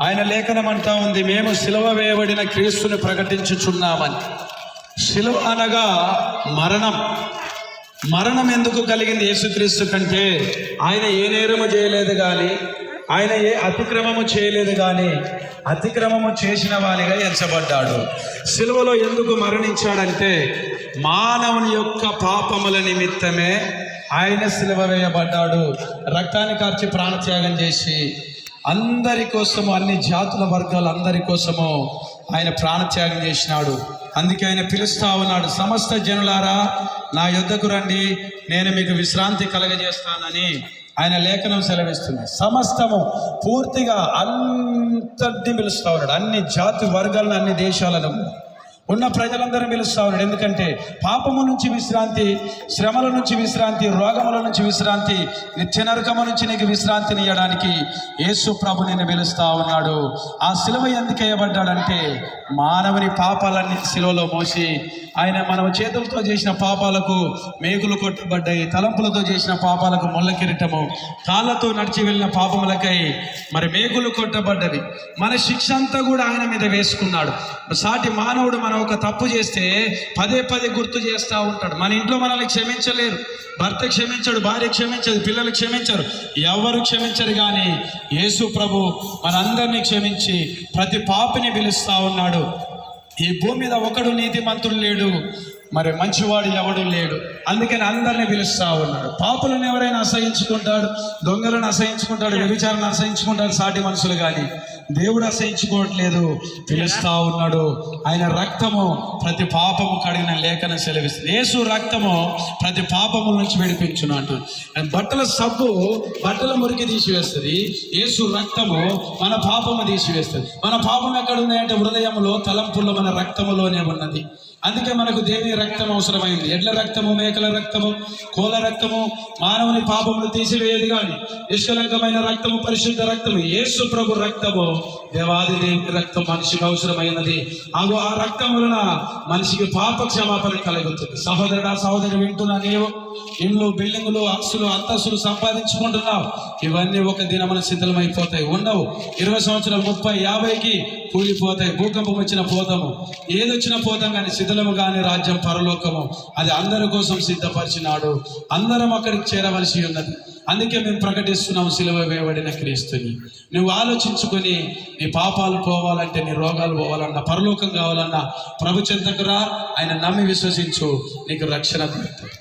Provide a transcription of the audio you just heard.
ఆయన లేఖనం అంటా ఉంది మేము సిలువ వేయబడిన క్రీస్తుని ప్రకటించుచున్నామని. సిలువ అనగా మరణం. మరణం ఎందుకు కలిగింది యేసుక్రీస్తు కంటే? ఆయన ఏ నేరము చేయలేదు కానీ ఆయన ఏ అతిక్రమము చేయలేదు కానీ అతిక్రమము చేసిన వానిగా ఎంచబడ్డాడు. సిలువలో ఎందుకు మరణించాడంటే మానవుని యొక్క పాపముల నిమిత్తమే ఆయన సిలువ వేయబడ్డాడు. రక్తాన్ని కార్చి ప్రాణత్యాగం చేసి అందరి కోసము అన్ని జాతుల వర్గాల అందరి కోసము ఆయన ప్రాణత్యాగం చేసినాడు. అందుకే ఆయన పిలుస్తా ఉన్నాడు. సమస్త జనులారా నా యుద్ధకు రండి. నేను మీకు విశ్రాంతి కలగజేస్తానని ఆయన లేఖనం సెలవిస్తుంది. సమస్తము పూర్తిగా అంతటిని పిలుస్తా ఉన్నాడు. అన్ని జాతి వర్గాలను అన్ని దేశాలను ఉన్న ప్రజలందరూ పిలుస్తా ఉన్నాడు. ఎందుకంటే పాపము నుంచి విశ్రాంతి శ్రమల నుంచి విశ్రాంతి రోగముల నుంచి విశ్రాంతి నిత్య నరకము నుంచి నీకు విశ్రాంతిని ఇవ్వడానికి యేసు ప్రభు నిన్ను పిలుస్తా ఉన్నాడు. ఆ సిలువ ఎందుకు వేయబడ్డాడంటే మానవుని పాపాలన్నీ సిలువలో మోసి ఆయన మన చేతులతో చేసిన పాపాలకు మేకులు కొట్టబడ్డాయి తలంపులతో చేసిన పాపాలకు ముళ్ళ కిరీటము కాళ్ళతో నడిచి వెళ్ళిన పాపములకై మరి మేకులు కొట్టబడ్డవి. మన శిక్ష అంతా కూడా ఆయన మీద వేసుకున్నాడు. సాటి మానవుడు మన ఒక తప్పు చేస్తే పదే పదే గుర్తు చేస్తూ ఉంటాడు. మన ఇంట్లో మనల్ని క్షమించలేరు. భర్త క్షమించడు భార్య క్షమించదు పిల్లలు క్షమించరు. ఎవరు క్షమించరు కానీ యేసు ప్రభు మనందరినీ క్షమించి ప్రతి పాపిని పిలుస్తా ఉన్నాడు. ఈ భూమి మీద ఒకడు నీతిమంతుడు లేడు. మరి మంచివాడు ఎవడు లేడు. అందుకని అందరిని పిలుస్తా ఉన్నాడు. పాపులను ఎవరైనా అసహించుకుంటాడు దొంగలను అసహించుకుంటాడు వ్యభిచారాన్ని అసహించుకుంటాడు సాటి మనుషులు కానీ దేవుడు అసహించుకోవట్లేదు. పిలుస్తా ఉన్నాడు. ఆయన రక్తము ప్రతి పాపము కడిగిన లేఖన సెలవిస్తుంది. యేసు రక్తము ప్రతి పాపము నుంచి విడిపించును అంటుంది అండ్ బట్టల సబ్బు బట్టల మురికి తీసివేస్తుంది. యేసు రక్తము మన పాపము తీసివేస్తుంది. మన పాపం ఎక్కడ ఉంది అంటే హృదయంలో తలంపుల్లో మన రక్తములోనే ఉన్నది. అందుకే మనకు దేని రక్తం అవసరమైంది. ఎడ్ల రక్తము మేకల రక్తము కోల రక్తము మానవుని పాపములు తీసివేయదు కానీ నిష్కలంకమైన రక్తము పరిశుద్ధ రక్తము యేసు ప్రభు రక్తము దేవాది దేవుని రక్తం మనిషికి అవసరమైనది. అగు ఆ రక్తం వలన మనిషికి పాప క్షమాపణ కలుగుతుంది. సహోదరుడా సహోదరి వింటున్నా నీవు? ఇండ్లు బిల్డింగులు ఆస్తులు అంతస్తులు సంపాదించుకుంటున్నావు. ఇవన్నీ ఒక దినమున శిథిలమైపోతాయి ఉండవు. ఇరవై సంవత్సరాలు ముప్పై యాభైకి కూలిపోతాయి. భూకంపం వచ్చిన పోతాము. ఏదొచ్చినా పోతాం కానీ శిథిలము కానీ రాజ్యం పరలోకము. అది అందరి కోసం సిద్ధపరిచినాడు. అందరం అక్కడికి చేరవలసి ఉన్నది. అందుకే మేము ప్రకటిస్తున్నాము సిలువ వేయబడిన క్రీస్తుని. నువ్వు ఆలోచించుకొని నీ పాపాలు పోవాలంటే నీ రోగాలు పోవాలన్నా పరలోకం కావాలన్నా ప్రభు చెంతకు రా. ఆయన నమ్మి విశ్వసించు. నీకు రక్షణ దొరుకుతుంది.